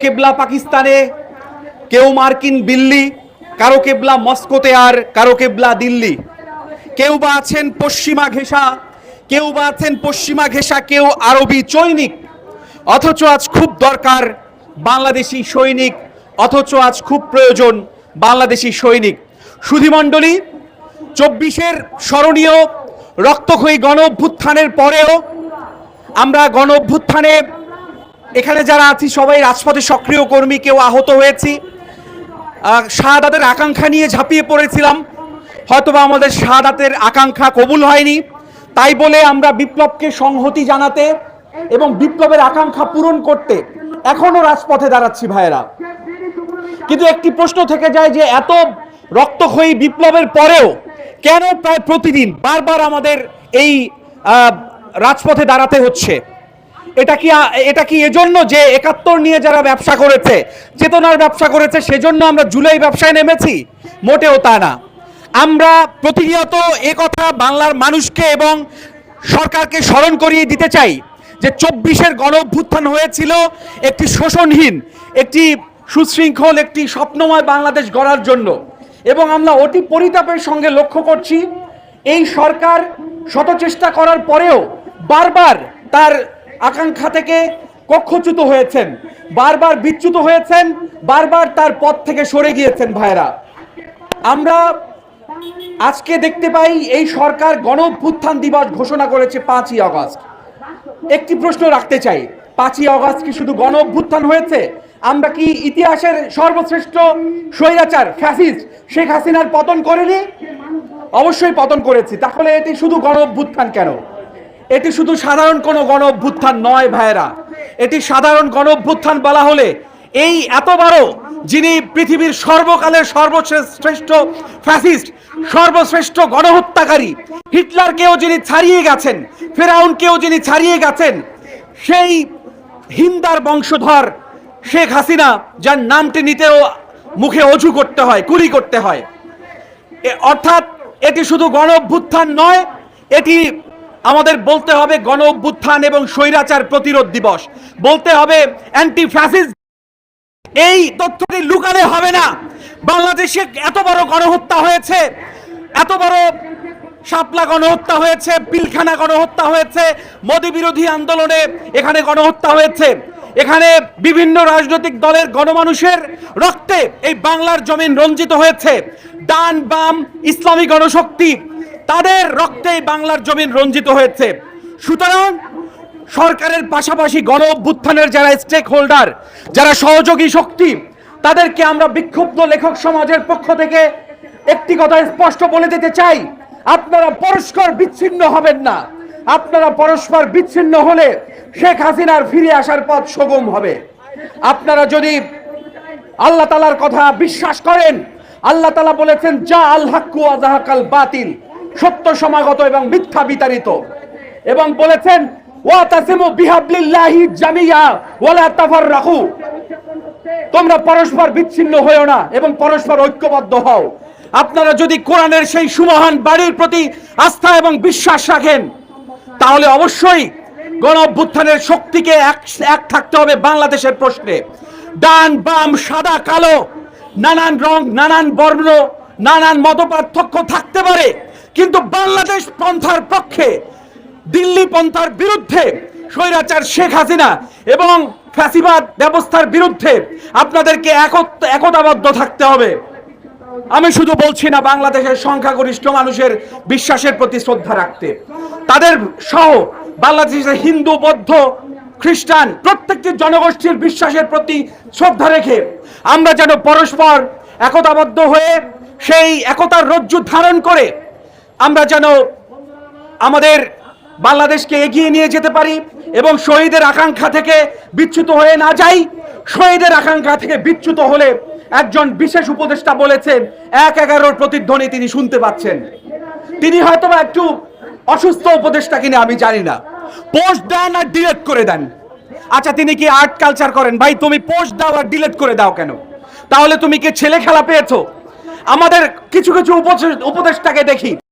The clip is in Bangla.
কেবলা পাকিস্তানে, কেউ মার্কিন বিল্লি কারও কেবলা মস্কোতে আর কারও কেবলা দিল্লি। কেউ বা আছেন পশ্চিমা ঘেঁষা, কেউ বা আছেন পশ্চিমা ঘেঁষা, কেউ আরবি চৈনিক। অথচ আজ খুব দরকার বাংলাদেশি সৈনিক, অথচ আজ খুব প্রয়োজন বাংলাদেশি সৈনিক। সুধিমণ্ডলী চব্বিশের স্মরণীয় রক্তক্ষয়ী গণ অভ্যুত্থানের পরেও আমরা গণ অভ্যুত্থানে এখানে যারা আছি, সবাই রাজপথে সক্রিয় কর্মী, কেউ আহত হয়েছি। শাহাদাতের আকাঙ্ক্ষা নিয়ে ঝাঁপিয়ে পড়েছিলাম। হয়তোবা আমাদের শাহাদাতের আকাঙ্ক্ষা কবুল হয়নি। তাই বলে আমরা বিপ্লবকে সংহতি জানাতে এবং বিপ্লবের আকাঙ্ক্ষা পূরণ করতে এখনও রাজপথে দাঁড়াচ্ছি, ভাইয়েরা। কিন্তু একটি প্রশ্ন থেকে যায় যে, এত রক্তক্ষয়ী বিপ্লবের পরেও কেন প্রায় প্রতিদিন বারবার আমাদের এই রাজপথে দাঁড়াতে হচ্ছে? এটা কি এটা কি এজন্য যে একাত্তর নিয়ে যারা ব্যবসা করেছে, চেতনার ব্যবসা করেছে, সেজন্য আমরা জুলাই ব্যবসায় নেমেছি? মোটেও তা না। আমরা প্রতিনিয়ত এ কথা বাংলার মানুষকে এবং সরকারকে স্মরণ করিয়ে দিতে চাই যে চব্বিশের গণ অভ্যুত্থান হয়েছিল একটি শোষণহীন, একটি সুশৃঙ্খল, একটি স্বপ্নময় বাংলাদেশ গড়ার জন্য। এবং আমরা অতি পরিতাপের সঙ্গে লক্ষ্য করছি, এই সরকার শত চেষ্টা করার পরেও বারবার তার আকাঙ্ক্ষা থেকে কক্ষচ্যুত হয়েছেন। বারবার বিচ্যুত হয়েছেন, বারবার তার পথ থেকে সরে গিয়েছেন ভাইরা আমরা আজকে দেখতে পাই, এই সরকার গণ দিবস ঘোষণা করেছে পাঁচই আগস্ট। একটি প্রশ্ন রাখতে চাই, পাঁচই আগস্ট কি শুধু গণ হয়েছে? আমরা কি ইতিহাসের সর্বশ্রেষ্ঠ স্বৈরাচার, ফ্যাসিস্ট শেখ হাসিনার পতন করেনি? অবশ্যই পতন করেছি, তাহলে এটি শুধু গণ কেন? এটি শুধু সাধারণ কোনো গণ অভ্যুত্থান নয় ভাইয়েরা। এটি সাধারণ গণ অভ্যুত্থান বলা হলে এই এত বড় যিনি পৃথিবীর সর্বকালের সর্বশ্রেষ্ঠ ফ্যাসিস্ট, সর্বশ্রেষ্ঠ গণহত্যাকারী, হিটলারকেও যিনি ছাড়িয়ে গেছেন, ফেরাউনকেও যিনি ছাড়িয়ে গেছেন, সেই হিন্দার বংশধর শেখ হাসিনা, যার নামটি নিতেও মুখে অজু করতে হয়, কুলি করতে হয়। অর্থাৎ এটি শুধু গণ অভ্যুত্থান নয়, এটি আমাদের বলতে হবে গণ অভ্যুত্থান এবং স্বৈরাচার প্রতিরোধ দিবস। বলতে হবে অ্যান্টি ফ্যাসিস্ট এই তথ্যটি লুকালে হবে না। বাংলাদেশে এত বড় গণহত্যা হয়েছে, এত বড় শাপলা গণহত্যা হয়েছে, পিলখানা গণহত্যা হয়েছে, মোদী বিরোধী আন্দোলনে এখানে গণহত্যা হয়েছে। এখানে বিভিন্ন রাজনৈতিক দলের গণমানুষের রক্তে এই বাংলার জমিন রঞ্জিত হয়েছে। ডান বাম ইসলামী গণশক্তি তাদের রক্তে এই বাংলার জমিন রঞ্জিত হয়েছে। সুতরাং সরকারের পাশাপাশি গণ অভ্যুত্থানের যারা স্টেক হোল্ডার যারা সহযোগী শক্তি, তাদেরকে আমরা বিক্ষুব্ধ লেখক সমাজের পক্ষ থেকে একটি কথা স্পষ্ট বলে দিতে চাই। আপনারা পরস্পর বিচ্ছিন্ন হবেন না। আপনারা পরস্পর বিচ্ছিন্ন হলে শেখ হাসিনার ফিরে আসার পথ সুগম হবে। আপনারা যদি আল্লাহ তালার কথা বিশ্বাস করেন, আল্লাহ তালা বলেছেন, যা আল হাক্কু আজাহাকাল বাতিল। সত্য সমাগত এবং মিথ্যা বিতাড়িত। এবং বলেছেন তোমরা পরস্পর বিচ্ছিন্ন হয়েও না এবং পরস্পর ঐক্যবদ্ধ হও। আপনারা যদি কোরআনের সেই সুমহান বাড়ির প্রতি আস্থা এবং বিশ্বাস রাখেন, তাহলে অবশ্যই গণ অভ্যুত্থানের শক্তিকে এক এক থাকতে হবে বাংলাদেশের প্রশ্নে। ডান, বাম, সাদা, কালো, নানান রং, নানান বর্ণ, নানান মতপার্থক্য থাকতে পারে। কিন্তু বাংলাদেশ পন্থার পক্ষে, দিল্লি পন্থার বিরুদ্ধে স্বৈরাচার শেখ হাসিনা এবং ফ্যাসিবাদ ব্যবস্থার বিরুদ্ধে আপনাদেরকে একত, একতাবদ্ধ থাকতে হবে। আমি শুধু বলছি না, বাংলাদেশের সংখ্যাগরিষ্ঠ মানুষের বিশ্বাসের প্রতি শ্রদ্ধা রাখতে। তাদের সহ বাংলাদেশের হিন্দু, বৌদ্ধ, খ্রিস্টান প্রত্যেকটি জনগোষ্ঠীর বিশ্বাসের প্রতি শ্রদ্ধা রেখে আমরা যেন পরস্পর একতাবদ্ধ হয়ে সেই একতার রজ্জু ধারণ করে আমরা যেন আমাদের বাংলাদেশকে এগিয়ে নিয়ে যেতে পারি এবং শহীদের আকাঙ্ক্ষা থেকে বিচ্যুত হয়ে না যাই, শহীদের আকাঙ্ক্ষা থেকে বিচ্যুত হলে একজন বিশেষ উপদেষ্টা বলেছেন, এক এগারোর প্রতিধ্বনি তিনি শুনতে পাচ্ছেন। তিনি হয়তো একটু অসুস্থ উপদেষ্টা কিনা আমি জানি না। পোস্ট দেন আর ডিলেট করে দেন। আচ্ছা তিনি কি আর্ট কালচার করেন? ভাই, তুমি পোস্ট দাও আর ডিলেট করে দাও কেন? তাহলে তুমি কি ছেলে খেলা পেয়েছ? আমাদের কিছু কিছু উপদেষ্টাকে দেখি।